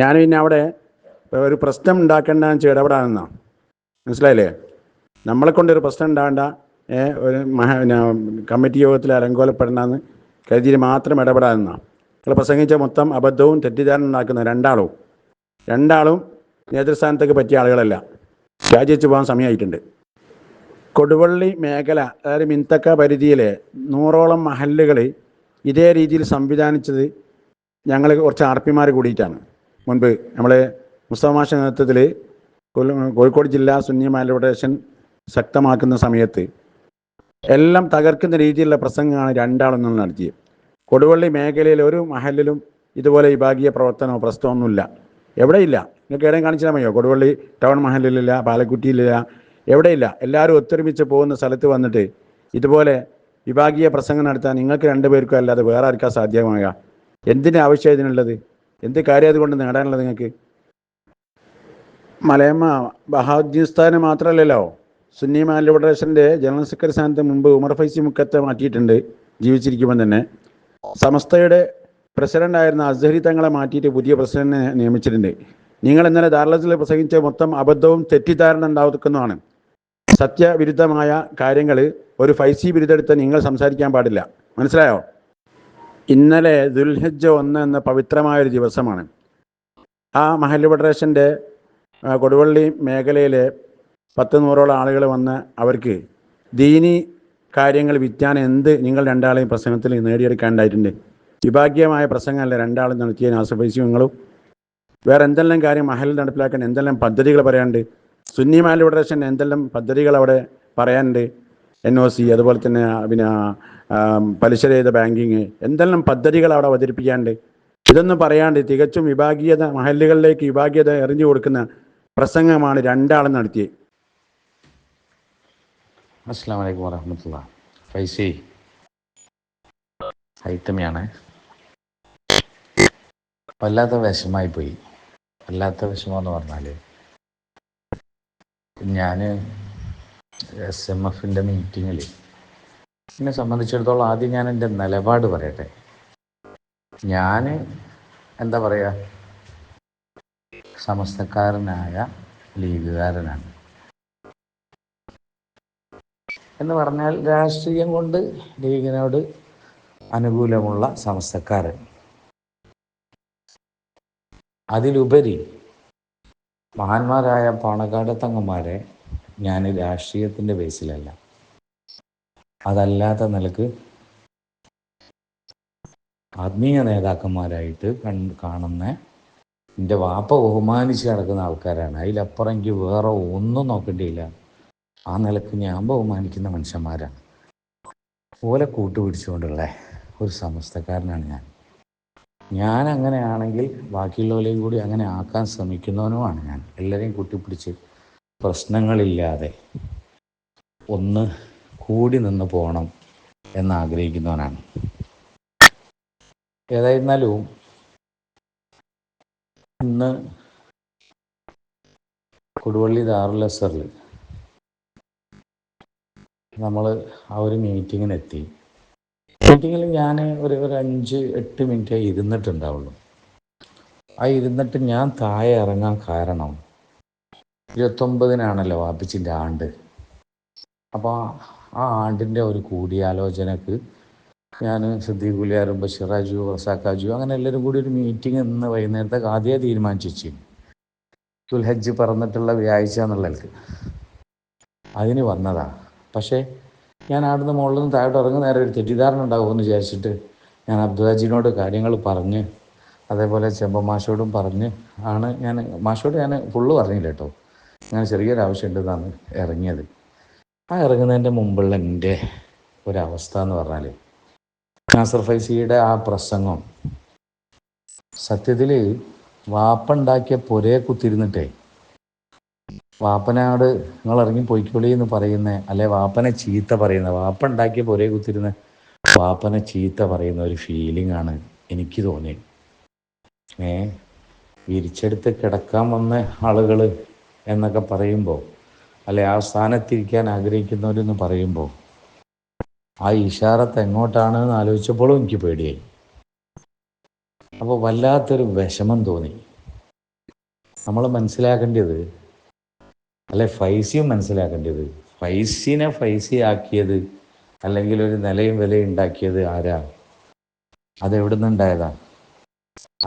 ഞാൻ പിന്നെ അവിടെ ഒരു പ്രശ്നം ഉണ്ടാക്കേണ്ടെന്ന് വെച്ചാൽ ഇടപെടാനെന്നാണ് മനസ്സിലായില്ലേ? നമ്മളെ കൊണ്ടൊരു പ്രശ്നം ഉണ്ടാകണ്ട. ഒരു മഹാ കമ്മിറ്റി യോഗത്തിൽ അലങ്കോലപ്പെടണമെന്ന് കരുതിയിട്ട് മാത്രം ഇടപെടാമെന്നാണ് നിങ്ങൾ പ്രസംഗിച്ച മൊത്തം അബദ്ധവും തെറ്റിദ്ധാരണ ഉണ്ടാക്കുന്ന രണ്ടാളും. രണ്ടാളും നേതൃസ്ഥാനത്തേക്ക് പറ്റിയ ആളുകളല്ല. രാജിവെച്ച് പോകാൻ സമയമായിട്ടുണ്ട് കൊടുവള്ളി മേഖല അതായത് മിന്തക്ക പരിധിയിലെ നൂറോളം മഹല്ലുകൾ ഇതേ രീതിയിൽ സംവിധാനിച്ചത് ഞങ്ങൾ കുറച്ച് ആർ പിമാർ കൂടിയിട്ടാണ്. മുൻപ് നമ്മളെ മുസ്തഫ നേതൃത്വത്തിൽ കോഴിക്കോട് ജില്ലാ സുന്നി മാലിബ്രേഷൻ ശക്തമാക്കുന്ന സമയത്ത് എല്ലാം തകർക്കുന്ന രീതിയിലുള്ള പ്രസംഗമാണ് രണ്ടാളൊന്നും നടത്തിയത്. കൊടുവള്ളി മേഖലയിൽ ഒരു മഹലിലും ഇതുപോലെ വിഭാഗീയ പ്രവർത്തനമോ പ്രശ്നമൊന്നുമില്ല. എവിടെയില്ല? നിങ്ങൾക്ക് എവിടെയും കാണിച്ചാൽ മതിയോ കൊടുവള്ളി ടൗൺ മഹലിലില്ല പാലക്കുറ്റിയിലില്ല എവിടെയില്ല? എല്ലാവരും ഒത്തൊരുമിച്ച് പോകുന്ന സ്ഥലത്ത് വന്നിട്ട് ഇതുപോലെ വിഭാഗീയ പ്രസംഗം നടത്താൻ നിങ്ങൾക്ക് രണ്ടുപേർക്കും അല്ലാതെ വേറെ ആർക്കാ സാധ്യമാകുക എന്തിനാവശ്യം ഇതിനുള്ളത്? എന്ത് കാര്യം അതുകൊണ്ട് നേടാനുള്ളത് നിങ്ങൾക്ക്? മലയമ്മ ബഹാദ്ജിസ്ഥാന് മാത്രമല്ലല്ലോ സുന്നി മാൻ ലിബറേഷന്റെ ജനറൽ സെക്രട്ടറി സ്ഥാനത്ത് മുമ്പ് ഉമർ ഫൈസി മുക്കത്തെ മാറ്റിയിട്ടുണ്ട് ജീവിച്ചിരിക്കുമ്പോൾ തന്നെ. സമസ്തയുടെ പ്രസിഡന്റ് ആയിരുന്ന അസ്ഹരി തങ്ങളെ മാറ്റിയിട്ട് പുതിയ പ്രസിഡന്റിനെ നിയമിച്ചിട്ടുണ്ട്. നിങ്ങൾ ഇന്നലെ ധാരാളത്തിൽ പ്രസംഗിച്ച മൊത്തം അബദ്ധവും തെറ്റിദ്ധാരണ ഉണ്ടാവുന്നതാണ്. സത്യവിരുദ്ധമായ കാര്യങ്ങൾ ഒരു ഫൈസി ബിരുദെടുത്ത് നിങ്ങൾ സംസാരിക്കാൻ പാടില്ല. മനസ്സിലായോ? ഇന്നലെ ദുൽഹജ്ജ ഒന്ന് എന്ന പവിത്രമായൊരു ദിവസമാണ്. ആ മഹൽ ഫെഡറേഷന്റെ കൊടുവള്ളി മേഖലയിലെ പത്ത് നൂറോളം ആളുകൾ വന്ന് അവർക്ക് ദീനി കാര്യങ്ങൾ വിറ്റാൻ എന്ത് നിങ്ങൾ രണ്ടാളെയും പ്രസംഗത്തിൽ നേടിയെടുക്കാണ്ടായിട്ടുണ്ട്. വിഭാഗീയമായ പ്രസംഗമല്ല രണ്ടാളും നടത്തിയ നാസഫൈസി നിങ്ങളും. വേറെ എന്തെല്ലാം കാര്യം മഹൽ നടപ്പിലാക്കാൻ എന്തെല്ലാം പദ്ധതികൾ പറയാണ്ട് സുന്നി മഹൽ ഫെഡറേഷൻ എന്തെല്ലാം പദ്ധതികൾ അവിടെ പറയാനുണ്ട്? എൻ ഒ സി അതുപോലെ തന്നെ പിന്നെ പലിശരഹിത ബാങ്കിങ് എന്തെല്ലാം പദ്ധതികൾ അവിടെ അവതരിപ്പിക്കാണ്ട് ഇതൊന്നും പറയാണ്ട് തികച്ചും വിഭാഗീയത മഹല്ലുകളിലേക്ക് വിഭാഗീയത എറിഞ്ഞു കൊടുക്കുന്ന പ്രസംഗമാണ് രണ്ടാളും നടത്തിയത്. അസ്സാം വലൈക്കും ഫൈസി ഹൈത്തമിയാണ്. വല്ലാത്ത വിഷമായി പോയി. വല്ലാത്ത വിഷമം എന്ന് പറഞ്ഞാൽ ഞാൻ എസ് എം എഫിന്റെ മീറ്റിങ്ങിൽ എന്നെ സംബന്ധിച്ചിടത്തോളം ആദ്യം ഞാൻ എന്റെ നിലപാട് പറയട്ടെ. ഞാൻ എന്താ പറയുക സമസ്തക്കാരനായ ലീഗുകാരനാണ്. എന്ന് പറഞ്ഞാൽ രാഷ്ട്രീയം കൊണ്ട് ലീഗിനോട് അനുകൂലമുള്ള സമസ്തക്കാരൻ. അതിലുപരി മഹാന്മാരായ പാണക്കാട് തങ്ങന്മാരെ ഞാൻ രാഷ്ട്രീയത്തിന്റെ ബേസിലല്ല അതല്ലാത്ത നിലയ്ക്ക് ആത്മീയ നേതാക്കന്മാരായിട്ട് കാണുന്ന എന്റെ വാപ്പ ബഹുമാനിച്ച് കിടക്കുന്ന ആൾക്കാരാണ്. അതിലപ്പുറം എനിക്ക് വേറെ ഒന്നും നോക്കേണ്ടിയില്ല. ആ നിലയ്ക്ക് ഞാൻ ബഹുമാനിക്കുന്ന മനുഷ്യന്മാരാണ് ഓലെ കൂട്ടുപിടിച്ചുകൊണ്ടുള്ള ഒരു സമസ്തക്കാരനാണ് ഞാൻ. ഞാൻ അങ്ങനെയാണെങ്കിൽ ബാക്കിയുള്ളവരെയും കൂടി അങ്ങനെ ആക്കാൻ ശ്രമിക്കുന്നവനുമാണ് ഞാൻ. എല്ലാവരെയും കൂട്ടിപ്പിടിച്ച് പ്രശ്നങ്ങളില്ലാതെ ഒന്ന് കൂടി നിന്ന് പോകണം എന്നാഗ്രഹിക്കുന്നവനാണ്. ഏതായിരുന്നാലും ഇന്ന് കൊടുവള്ളി ദാറുൽ നമ്മൾ ആ ഒരു മീറ്റിങ്ങിനെത്തി. മീറ്റിങ്ങിൽ ഞാൻ ഒരു ഒരു അഞ്ച് എട്ട് മിനിറ്റ് ഇരുന്നിട്ടുണ്ടാവുള്ളൂ. ആ ഇരുന്നിട്ട് ഞാൻ താഴെ ഇറങ്ങാൻ കാരണം ഇരുപത്തൊമ്പതിനാണല്ലോ വാപ്പിച്ചിന്റെ ആണ്ട്. അപ്പോൾ ആ ആണ്ടിന്റെ ഒരു കൂടിയാലോചനക്ക് ഞാൻ സിദ്ദീഖ് ഗുലിയാറും ബഷീറാജു റസാഖാജു അങ്ങനെ എല്ലാവരും കൂടി ഒരു മീറ്റിംഗ് ഇന്ന് വൈകുന്നേരത്തേക്ക് ആദ്യമേ തീരുമാനിച്ചു വെച്ചു ദുൽഹജ്ജ് പറന്നിട്ടുള്ള വ്യാഴ്ച എന്നുള്ളവർക്ക് അതിന് വന്നതാ. പക്ഷേ ഞാൻ അവിടുന്ന് മുകളിൽ നിന്ന് താഴോട്ട് ഇറങ്ങുന്ന നേരം ഒരു തെറ്റിദ്ധാരണ ഉണ്ടാകുമെന്ന് വിചാരിച്ചിട്ട് ഞാൻ അബ്ദുഹാജിനോട് കാര്യങ്ങൾ പറഞ്ഞ് അതേപോലെ ചെമ്പ മാഷോടും പറഞ്ഞ് ആണ് ഞാൻ മാഷോട് ഞാൻ ഫുള്ള് പറഞ്ഞില്ല കേട്ടോ. ഞാൻ ചെറിയൊരു ആവശ്യം ആവശ്യമുണ്ടെന്നാണ് ഇറങ്ങിയത്. ആ ഇറങ്ങുന്നതിന്റെ മുമ്പുള്ള എന്റെ ഒരവസ്ഥ എന്ന് പറഞ്ഞാൽ നാസർ ഫൈസിയുടെ ആ പ്രസംഗം സത്യത്തിൽ വാപ്പുണ്ടാക്കിയ പൊരയെ കുത്തിരുന്നിട്ടേ വാപ്പനാട് നിങ്ങൾ ഇറങ്ങി പോയിക്കോളി എന്ന് പറയുന്ന അല്ലെ വാപ്പനെ ചീത്ത പറയുന്ന വാപ്പ ഉണ്ടാക്കിയ പൊരയെ കുത്തിരുന്ന വാപ്പനെ ചീത്ത പറയുന്ന ഒരു ഫീലിംഗ് ആണ് എനിക്ക് തോന്നിയത് ഏ വിരിച്ചെടുത്ത് കിടക്കാൻ വന്ന ആളുകൾ എന്നൊക്കെ പറയുമ്പോൾ അല്ലെ ആ സ്ഥാനത്തിരിക്കാൻ ആഗ്രഹിക്കുന്നവരെന്ന് പറയുമ്പോൾ ആ ഇഷാറത്ത് എങ്ങോട്ടാണ് എന്ന് ആലോചിച്ചപ്പോഴും എനിക്ക് പേടിയായി. അപ്പോൾ വല്ലാത്തൊരു വിഷമം തോന്നി. നമ്മൾ മനസ്സിലാക്കേണ്ടത് അല്ലെ ഫൈസിയും മനസ്സിലാക്കേണ്ടത് ഫൈസിനെ ഫൈസി ആക്കിയത് അല്ലെങ്കിൽ ഒരു നിലയും വിലയും ഉണ്ടാക്കിയത് ആരാ? അതെവിടെ നിന്നുണ്ടായതാ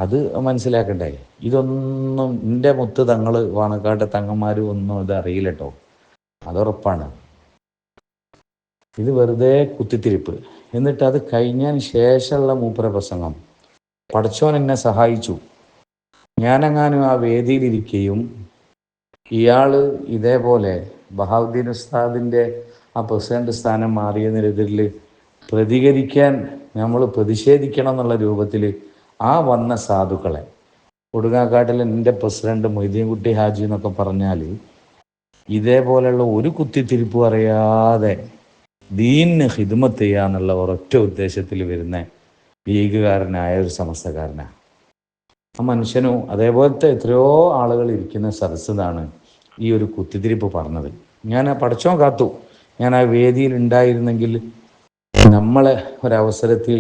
അത് മനസ്സിലാക്കണ്ടേ? ഇതൊന്നും എന്റെ മുത്ത് തങ്ങൾ വാണക്കാട്ടെ തങ്ങന്മാരും ഒന്നും ഇത് അറിയില്ല കേട്ടോ അതുറപ്പാണ്. ഇത് വെറുതെ കുത്തിത്തിരിപ്പ്. എന്നിട്ട് അത് കഴിഞ്ഞതിന് ശേഷമുള്ള മൂപ്പര പ്രസംഗം പഠിച്ചോൻ എന്നെ സഹായിച്ചു. ഞാനെങ്ങാനും ആ വേദിയിലിരിക്കുകയും ഇയാൾ ഇതേപോലെ ബഹാവുദ്ദീൻ ഉസ്താദിന്റെ ആ പ്രസിഡന്റ് സ്ഥാനം മാറിയതിനെതിരിൽ പ്രതികരിക്കാൻ നമ്മൾ പ്രതിഷേധിക്കണം എന്നുള്ള രൂപത്തിൽ ആ വന്ന സാധുക്കളെ. കൊടുങ്ങാക്കാട്ടിൽ എന്റെ പ്രസിഡന്റ് മൊയ്തീൻകുട്ടി ഹാജി എന്നൊക്കെ പറഞ്ഞാൽ ഇതേപോലെയുള്ള ഒരു കുത്തിത്തിരിപ്പ് അറിയാതെ ദീനിന് ഹിദ്മത്ത് ചെയ്യാന്നുള്ള ഒരൊറ്റ ഉദ്ദേശത്തിൽ വരുന്ന ലീഗുകാരനായ ഒരു സമസ്തക്കാരനാണ് ആ മനുഷ്യനും അതേപോലത്തെ എത്രയോ ആളുകൾ ഇരിക്കുന്ന സദസ്സിലാണ് ഈ ഒരു കുത്തിത്തിരിപ്പ് പറഞ്ഞത്. ഞാൻ ആ പഠിച്ചോ കാത്തു. ഞാൻ ആ വേദിയിൽ ഉണ്ടായിരുന്നെങ്കിൽ നമ്മളെ ഒരവസരത്തിൽ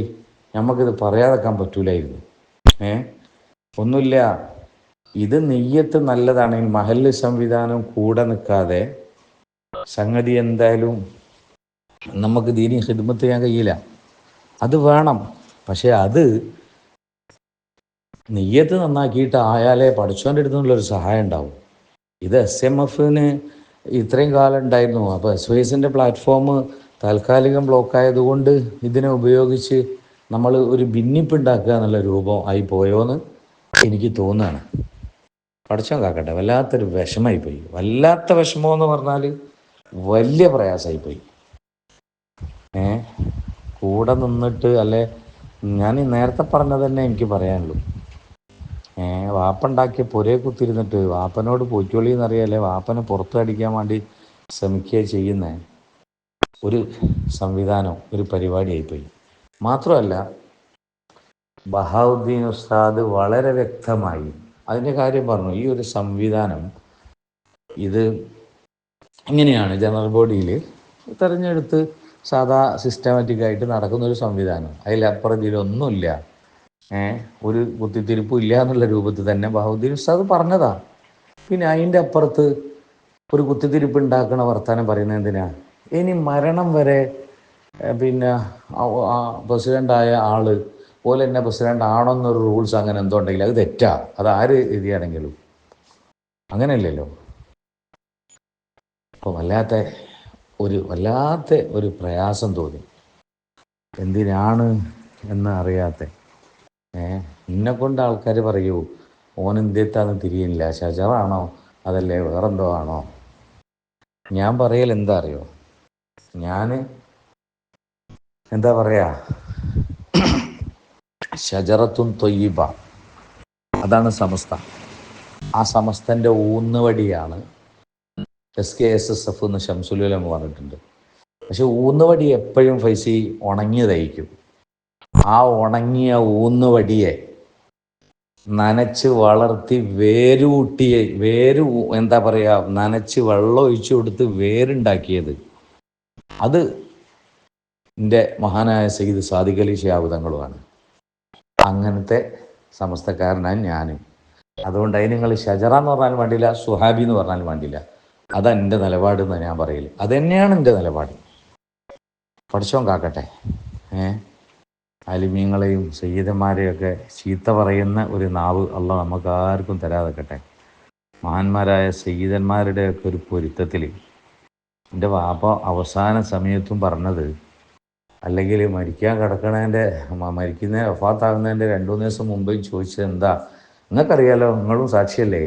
നമുക്കിത് പറയാതെക്കാൻ പറ്റൂലായിരുന്നു. ഏ? ഒന്നുമില്ല. ഇത് നെയ്യത്ത് നല്ലതാണെങ്കിൽ മഹല്ല് സംവിധാനം കൂടെ നിൽക്കാതെ സംഗതി എന്തായാലും നമുക്ക് ദീനി ഹിദ്മത്ത് ചെയ്യാൻ കഴിയില്ല. അത് വേണം. പക്ഷെ അത് നെയ്യത്ത് നന്നാക്കിയിട്ട് ആയാലേ പഠിച്ചോന്റെ അടുത്ത് ഒരു സഹായം ഉണ്ടാവും. ഇത് എസ് എം എഫിന് ഇത്രയും കാലം ഉണ്ടായിരുന്നു. അപ്പോൾ എസ് വൈ എസിന്റെ പ്ലാറ്റ്ഫോം താൽക്കാലികം ബ്ലോക്ക് ആയതുകൊണ്ട് ഇതിനെ ഉപയോഗിച്ച് നമ്മൾ ഒരു ഭിന്നിപ്പ് ഉണ്ടാക്കുക എന്നുള്ള രൂപം ആയി പോയോന്ന് എനിക്ക് തോന്നുകയാണ്. പഠിച്ചോൻ കാക്കട്ടെ വല്ലാത്തൊരു വിഷമായി പോയി വല്ലാത്ത വിഷമം എന്ന് പറഞ്ഞാൽ വലിയ പ്രയാസമായി പോയി ഏ? കൂടെ നിന്നിട്ട് അല്ലെ ഞാൻ നേരത്തെ പറഞ്ഞത് തന്നെ എനിക്ക് പറയാനുള്ളൂ. ഏ വാപ്പുണ്ടാക്കിയ പുരയെ കുത്തിരുന്നിട്ട് വാപ്പനോട് പൊയ്ക്കോളി എന്നറിയാലേ വാപ്പനെ പുറത്തടിക്കാൻ വേണ്ടി ശ്രമിക്കുക ചെയ്യുന്ന. ഒരു സംവിധാനം ഒരു പരിപാടിയായിപ്പോയി. മാത്രമല്ല ബഹാവുദ്ദീൻ ഉസ്താദ് വളരെ വ്യക്തമായി അതിന്റെ കാര്യം പറഞ്ഞു. ഈ ഒരു സംവിധാനം ഇത് ഇങ്ങനെയാണ് ജനറൽ ബോഡിയിൽ തെരഞ്ഞെടുത്ത് സാധാ സിസ്റ്റമാറ്റിക്കായിട്ട് നടക്കുന്ന ഒരു സംവിധാനം. അതിലപ്പുറം ഇതിലൊന്നുമില്ല ഏ ഒരു കുത്തിത്തിരിപ്പും ഇല്ല എന്നുള്ള രൂപത്തിൽ തന്നെ ബഹുദ്ദീൻ ഉസ്താദ് പറഞ്ഞതാ. പിന്നെ അതിന്റെ അപ്പുറത്ത് ഒരു കുത്തിത്തിരിപ്പ് ഉണ്ടാക്കണ വർത്താനം പറയുന്നത് എന്തിനാ? ഇനി മരണം വരെ പിന്നെ പ്രസിഡന്റായ ആൾ പോലെ തന്നെ പ്രസിഡന്റ് ആണോന്നൊരു റൂൾസ് അങ്ങനെ എന്തോ ഉണ്ടെങ്കിൽ അത് തെറ്റാ. അത് ആര് എഴുതിയാണെങ്കിലും. അങ്ങനെയല്ലല്ലോ. അപ്പോൾ വല്ലാത്ത ഒരു വല്ലാത്ത ഒരു പ്രയാസം തോന്നി. എന്തിനാണ് എന്ന് അറിയാത്ത. ഏ എന്നെ കൊണ്ട് ആൾക്കാർ പറയൂ ഓൻ ഇന്ത്യത്താന്ന് തിരിയുന്നില്ല. ഷജറാണോ അതല്ലേ വേറെന്തോ ആണോ? ഞാൻ പറയൽ എന്താ അറിയോ? ഞാൻ എന്താ പറയാ? ഷജറത്തും തൊയ്യബ. അതാണ് സമസ്ത. ആ സമസ്തന്റെ ഊന്നുവടിയാണ് S K S S F എന്ന് ശംസുലുലം പറഞ്ഞിട്ടുണ്ട്. പക്ഷെ ഊന്നുവടി എപ്പോഴും ഫൈസി ഉണങ്ങിയതായിരിക്കും ആ ഉണങ്ങിയ ഊന്നുവടിയെ നനച്ച് വളർത്തി വേരൂട്ടിയെ വേര് എന്താ പറയാ നനച്ച് വെള്ളം ഒഴിച്ചു കൊടുത്ത് വേരുണ്ടാക്കിയത്. അത് എന്റെ മഹാനായ സയ്യിദ് സാദിഖ് അലി അങ്ങനത്തെ സമസ്തക്കാരനാണ് ഞാനും. അതുകൊണ്ട് അതിന് നിങ്ങൾ ഷജറ എന്ന് പറഞ്ഞാലും വേണ്ടിയില്ല സുഹാബി എന്ന് പറഞ്ഞാലും വേണ്ടിയില്ല. അതാ എന്റെ നിലപാട് എന്ന് ഞാൻ പറയില്ല അതന്നെയാണ് എന്റെ നിലപാട്. പഠിച്ചോൻ കാക്കട്ടെ. ഏ? അലിമീങ്ങളെയും സയ്യിദന്മാരെയൊക്കെ ചീത്ത പറയുന്ന ഒരു നാവ് അല്ല നമുക്ക് ആർക്കും തരാതെക്കട്ടെ. മഹാന്മാരായ സയ്യിദന്മാരുടെയൊക്കെ ഒരു പൊരുത്തത്തിൽ എന്റെ വാപ്പ അവസാന സമയത്തും പറഞ്ഞത് അല്ലെങ്കിൽ മരിക്കാൻ കിടക്കണതിന്റെ മരിക്കുന്ന വഫാത്താകുന്നതിന്റെ രണ്ടു മൂന്ന് ദിവസം മുമ്പ് ചോദിച്ചത് എന്താ? നിങ്ങൾക്കറിയാലോ നിങ്ങളും സാക്ഷിയല്ലേ?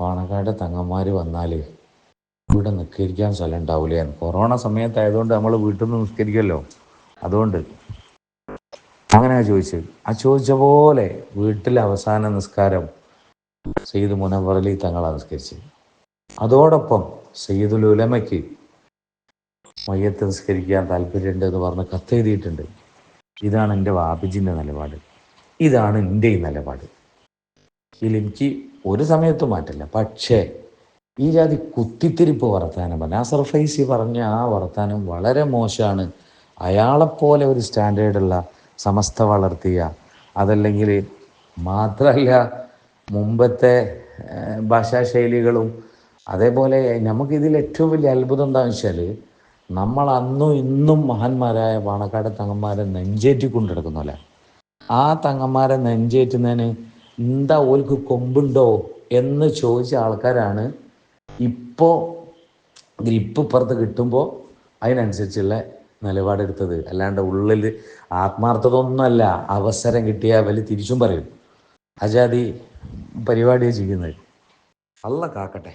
പാണക്കാട് തങ്ങന്മാർ വന്നാൽ ഇവിടെ നിസ്കരിക്കാൻ സ്ഥലം ഉണ്ടാവില്ലേ കൊറോണ സമയത്തായതുകൊണ്ട് നമ്മൾ വീട്ടിൽ നിന്ന് നിസ്കരിക്കുമല്ലോ അതുകൊണ്ട് അങ്ങനെ ചോദിച്ചത്. ആ ചോദിച്ച പോലെ വീട്ടിലെ അവസാന നിസ്കാരം സെയ്ദ് മുനവറലി തങ്ങളാണ് നിസ്കരിച്ചത്. അതോടൊപ്പം സെയ്ദുൽ ഉലമയ്ക്ക് മയ്യത്ത് നിസ്കരിക്കാൻ താല്പര്യമുണ്ട് എന്ന് പറഞ്ഞ് കത്തെഴുതിയിട്ടുണ്ട്. ഇതാണ് എന്റെ വാബിജിന്റെ നിലപാട്. ഇതാണ് എന്റെ ഈ നിലപാട്. ഇതിൽ എനിക്ക് ഒരു സമയത്തും മാറ്റില്ല പക്ഷേ ഈ ജാതി കുത്തിത്തിരിപ്പ് വർത്താനം നാസർ ഫൈസി പറഞ്ഞ ആ വർത്താനം വളരെ മോശമാണ്. അയാളെപ്പോലെ ഒരു സ്റ്റാൻഡേർഡുള്ള സമസ്ത വളർത്തിയ അതല്ലെങ്കിൽ മാത്രമല്ല മുമ്പത്തെ ഭാഷാശൈലികളും അതേപോലെ നമുക്കിതിൽ ഏറ്റവും വലിയ അത്ഭുതം എന്താണെന്ന് വെച്ചാൽ നമ്മൾ അന്നും ഇന്നും മഹാന്മാരായ പാണക്കാട് തങ്ങന്മാരെ നെഞ്ചേറ്റി കൊണ്ടു നടക്കുന്നല്ലേ ആ തങ്ങന്മാരെ നെഞ്ചേറ്റുന്നതിന് എന്താ ഓൽക്ക് കൊമ്പുണ്ടോ എന്ന് ചോദിച്ച ആൾക്കാരാണ് ഇപ്പോൾ ഗ്രിപ്പ് ഇപ്പുറത്ത് കിട്ടുമ്പോൾ അതിനനുസരിച്ചുള്ള നിലപാടെടുത്തത്. അല്ലാണ്ട് ഉള്ളിൽ ആത്മാർത്ഥത ഒന്നുമല്ല അവസരം കിട്ടിയാൽ വലിയ തിരിച്ചും പറയും. അജാതി പരിപാടിയാണ് ചെയ്യുന്നത്. അല്ല കാക്കട്ടെ.